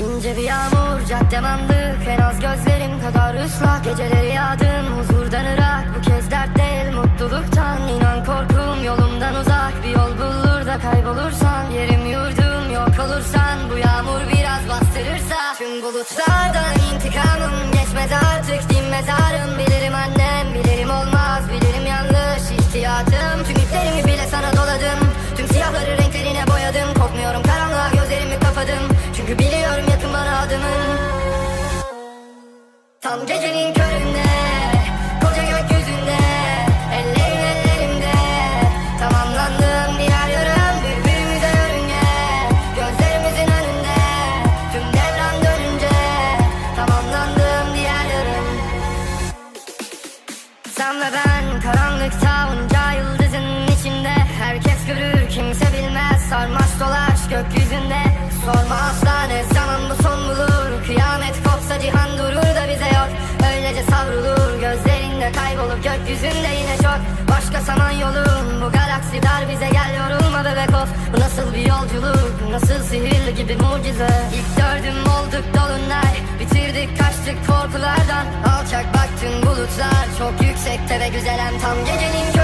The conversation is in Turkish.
İnce bir yağmur caddem andık En az gözlerim kadar ıslak. Geceleri yağdım huzurdan ırak. Bu kez dert değil mutluluktan. İnan korkum yolumdan uzak. Bir yol bulur da kaybolursan. Yerim yurdum yok olursan. Bu yağmur biraz bastırırsa. Tüm bulutlardan intikamım Geçmez artık. Dinmez ağrım Bilirim Tam gecenin köründe Koca gökyüzünde Ellerin ellerimde Tamamlandım birer yarım Birbirimize yörünge Gözlerimizin önünde. Tüm devran dönünce Tamamlandım diğer yarım. Sen ve ben karanlıkta onca yıldızın içinde. Herkes görür kimse bilmez. Sarmaş dolaş gökyüzünde. Sorma asla kaybolup gökyüzünde yine çok. Başka saman yolum bu galaksi dar bize gel yorulma bebek of. Bu nasıl bir yolculuk nasıl sihirli gibi mucize? İlk gördüm olduk dolunay bitirdik kaçtık korkulardan. Alçak baktın bulutlar çok yüksekte ve güzelem tam gecenin